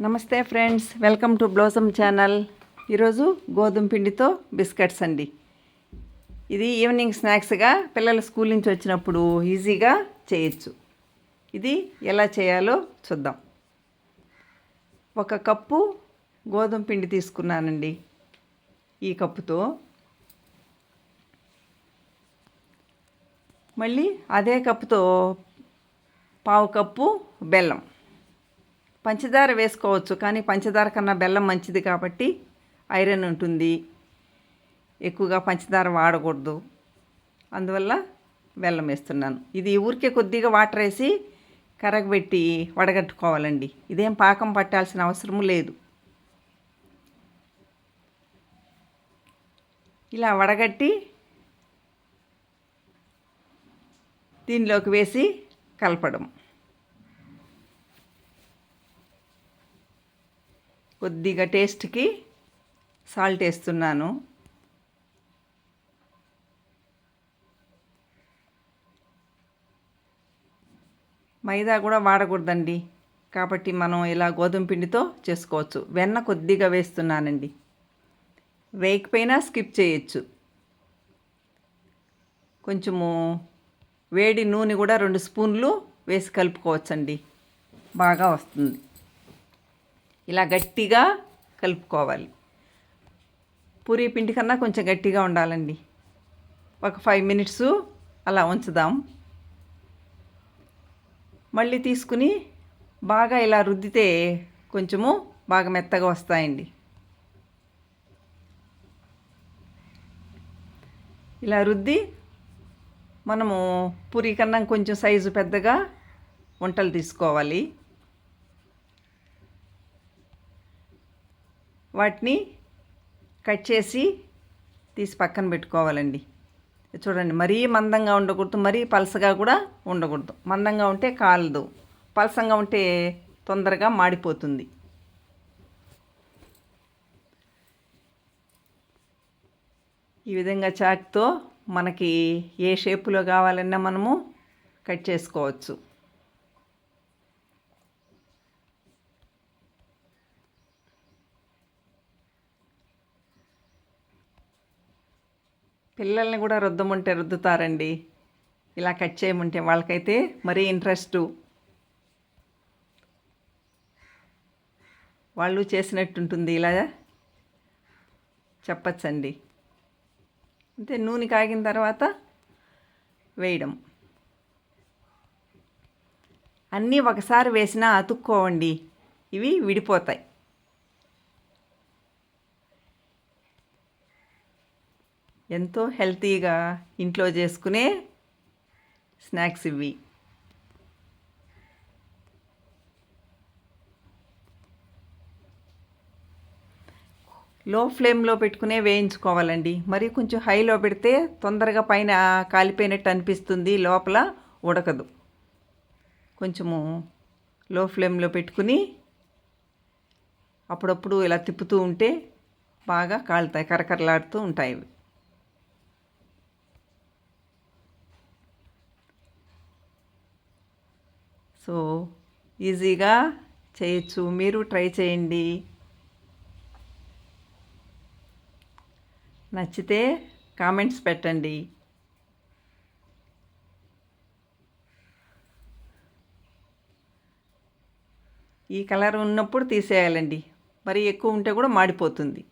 నమస్తే friends welcome to blossom channel. ఈరోజు గోధుమ పిండితో బిస్కెట్స్ అండి. ఇది ఈవినింగ్ స్నాక్స్గా పిల్లలు స్కూల్ నుంచి వచ్చినప్పుడు ఈజీగా చేయొచ్చు. ఇది ఎలా చేయాలో చూద్దాం. ఒక కప్పు గోధుమ పిండి తీసుకున్నానండి. ఈ కప్పుతో మళ్ళీ అదే కప్పుతో పావు కప్పు బెల్లం. పంచదార వేసుకోవచ్చు కానీ పంచదార కన్నా బెల్లం మంచిది కాబట్టి ఐరన్ ఉంటుంది. ఎక్కువగా పంచదార వాడకూడదు. అందువల్ల బెల్లం వేస్తున్నాను. ఇది ఊరికే కొద్దిగా వాటర్ వేసి కరగబెట్టి వడగట్టుకోవాలండి. ఇదేం పాకం పట్టాల్సిన అవసరం లేదు. ఇలా వడగట్టి దీనిలోకి వేసి కలపడం. కొద్దిగా టేస్ట్కి సాల్ట్ వేస్తున్నాను. మైదా కూడా వాడకూడదండి. కాబట్టి మనం ఇలా గోధుమ పిండితో చేసుకోవచ్చు. వెన్న కొద్దిగా వేస్తున్నానండి. వేయకపోయినా స్కిప్ చేయొచ్చు. కొంచెము వేడి నూనె కూడా రెండు స్పూన్లు వేసి కలుపుకోవచ్చండి. బాగా వస్తుంది. ఇలా గట్టిగా కలుపుకోవాలి. పూరీ పిండి కన్నా కొంచెం గట్టిగా ఉండాలండి. ఒక ఫైవ్ మినిట్స్ అలా ఉంచుదాం. మళ్ళీ తీసుకుని బాగా ఇలా రుద్దితే కొంచెము బాగా మెత్తగా వస్తాయండి. ఇలా రుద్ది మనము పూరి కన్నా కొంచెం సైజు పెద్దగా వంటలు తీసుకోవాలి. వాటిని కట్ చేసి తీసి పక్కన పెట్టుకోవాలండి. చూడండి మరీ మందంగా ఉండకూడదు మరీ పలసగా కూడా ఉండకూడదు. మందంగా ఉంటే కాలదు. పలసంగా ఉంటే తొందరగా మాడిపోతుంది. ఈ విధంగా చాక్తో మనకి ఏ షేపులో కావాలన్నా మనము కట్ చేసుకోవచ్చు. పిల్లల్ని కూడా రుద్దమంటే రుద్దుతారండి. ఇలా కట్ చేయమంటే వాళ్ళకైతే మరీ ఇంట్రెస్టు. వాళ్ళు చేసినట్టుంటుంది ఇలా చెప్పచ్చండి. అంతే నూనె కాగిన తర్వాత వేయడం. అన్నీ ఒకసారి వేసినా అతుక్కోవండి. ఇవి విడిపోతాయి. ఎంతో హెల్తీగా ఇంట్లో చేసుకునే స్నాక్స్ ఇవి. లో ఫ్లేమ్లో పెట్టుకునే వేయించుకోవాలండి. మరి కొంచెం హైలో పెడితే తొందరగా పైన కాలిపోయినట్టు అనిపిస్తుంది లోపల ఉడకదు. కొంచెము లో ఫ్లేమ్లో పెట్టుకుని అప్పుడప్పుడు ఇలా తిప్పుతూ ఉంటే బాగా కాలుతాయి కరకరలాడుతూ ఉంటాయి సో ఈజీగా చేయొచ్చు. మీరు ట్రై చేయండి. నచ్చితే కామెంట్స్ పెట్టండి. ఈ కలర్ ఉన్నప్పుడు తీసేయాలండి. మరి ఎక్కువ ఉంటే కూడా మాడిపోతుంది.